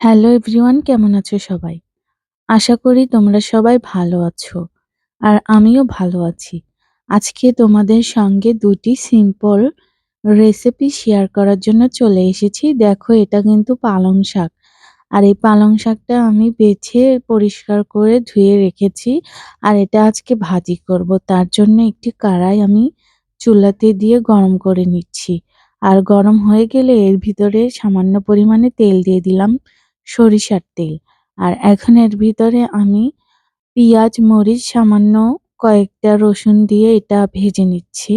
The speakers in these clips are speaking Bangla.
হ্যালো এভরিওয়ান, কেমন আছো সবাই? আশা করি তোমরা সবাই ভালো আছো। আর আমিও ভালো আছি। আজকে তোমাদের সঙ্গে দুটি সিম্পল রেসিপি শেয়ার করার জন্য চলে এসেছি। দেখো, এটা কিন্তু পালং শাক। আর এই পালং শাকটা আমি বেছে পরিষ্কার করে ধুয়ে রেখেছি। আর এটা আজকে ভাজি করব। তার জন্য একটি কড়াই আমি চুলাতে দিয়ে গরম করে নিচ্ছি। আর গরম হয়ে গেলে এর ভিতরে সামান্য পরিমাণে তেল দিয়ে দিলাম সরিষার তেল। আর এখন এর ভিতরে আমি পিঁয়াজ, মরিচ, সামান্য কয়েকটা রসুন দিয়ে এটা ভেজে নিচ্ছি।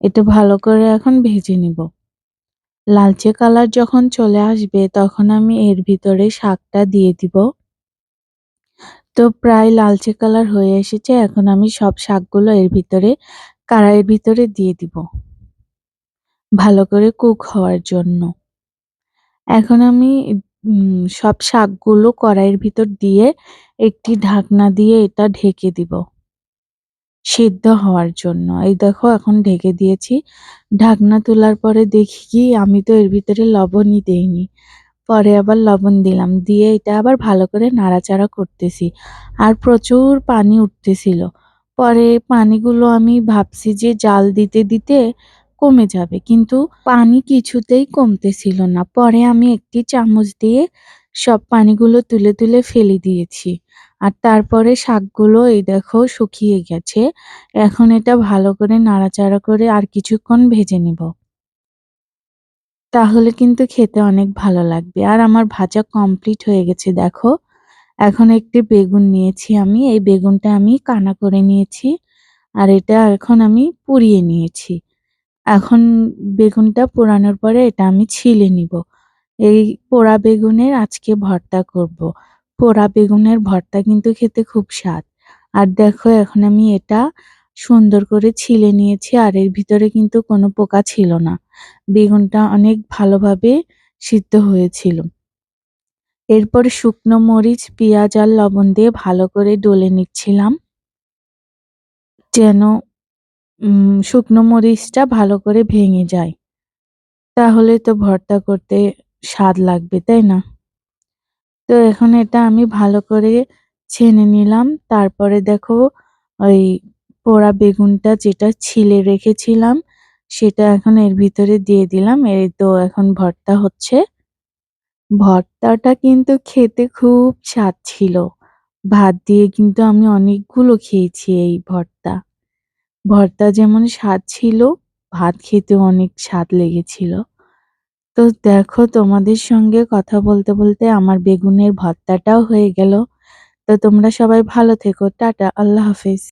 এটা ভালো করে এখন ভেজে নিব। লালচে কালার যখন চলে আসবে তখন আমি এর ভিতরে শাকটা দিয়ে দিব। তো প্রায় লালচে কালার হয়ে এসেছে এখন আমি সব শাকগুলো এর ভিতরে কড়াইয়ের ভিতরে দিয়ে দিব ভালো করে কুক হওয়ার জন্য এখন আমি সব শাকগুলো কড়াইয়ের ভিতর দিয়ে একটি ঢাকনা দিয়ে এটা ঢেকে দিব সিদ্ধ হওয়ার জন্য। এই দেখো, এখন ঢেকে দিয়েছি। ঢাকনা তোলার পরে দেখি কি, আমি তো এর ভিতরে লবণই দেইনি। পরে আবার লবণ দিলাম, দিয়ে এটা আবার ভালো করে নাড়াচাড়া করতেছি। আর প্রচুর পানি উঠতেছিল। পরে পানিগুলো আমি ভাবছি যে জাল দিতে দিতে কমে যাবে, কিন্তু পানি কিছুতেই কমতেছিল না। পরে আমি একটি চামচ দিয়ে সব পানিগুলো তুলে তুলে ফেলে দিয়েছি। আর তারপরে শাকগুলো এই দেখো শুকিয়ে গেছে। এখন এটা ভালো করে নাড়াচাড়া করে আর কিছুক্ষণ ভেজে নিব। তাহলে কিন্তু খেতে অনেক ভালো লাগবে। আর আমার ভাজা কমপ্লিট হয়ে গেছে, দেখো। এখন একটি বেগুন নিয়েছি আমি। এই বেগুনটা আমি কানা করে নিয়েছি। আর এটা এখন আমি পুড়িয়ে নিয়েছি। এখন বেগুনটা পোড়ানোর পরে এটা আমি ছিলে নিব। এই পোড়া বেগুনের আজকে ভর্তা করব। পোড়া বেগুনের ভর্তা কিন্তু খেতে খুব স্বাদ। আর দেখো এখন আমি এটা সুন্দর করে ছিলে নিয়েছি, আর এর ভিতরে কিন্তু কোনো পোকা ছিল না। বেগুনটা অনেক ভালোভাবে সিদ্ধ হয়েছিল। এরপর শুকনো মরিচ, পেঁয়াজ আর লবণ দিয়ে ভালো করে ডলে নিচ্ছিলাম। যেন শুকনো মরিচটা ভালো করে ভেঙে যায়। তাহলে তো ভর্তা করতে স্বাদ লাগবে, তাই না? তো এখন এটা আমি ভালো করে ছেনে নিলাম। তারপরে দেখো, ওই পোড়া বেগুনটা যেটা ছিলে রেখেছিলাম, সেটা এখন এর ভিতরে দিয়ে দিলাম। এই তো এখন ভর্তা হচ্ছে। ভর্তাটা কিন্তু খেতে খুব স্বাদ ছিল। ভাত দিয়ে কিন্তু আমি অনেকগুলো খেয়েছি এই ভর্তা। ভর্তা যেমন স্বাদ ছিল, ভাত খেতে অনেক স্বাদ লেগেছিল। তো দেখো তোমাদের সঙ্গে কথা বলতে বলতে আমার বেগুনের ভর্তাটাও হয়ে গেল। তো তোমরা সবাই ভালো থেকো, টাটা, আল্লাহ হাফেজ।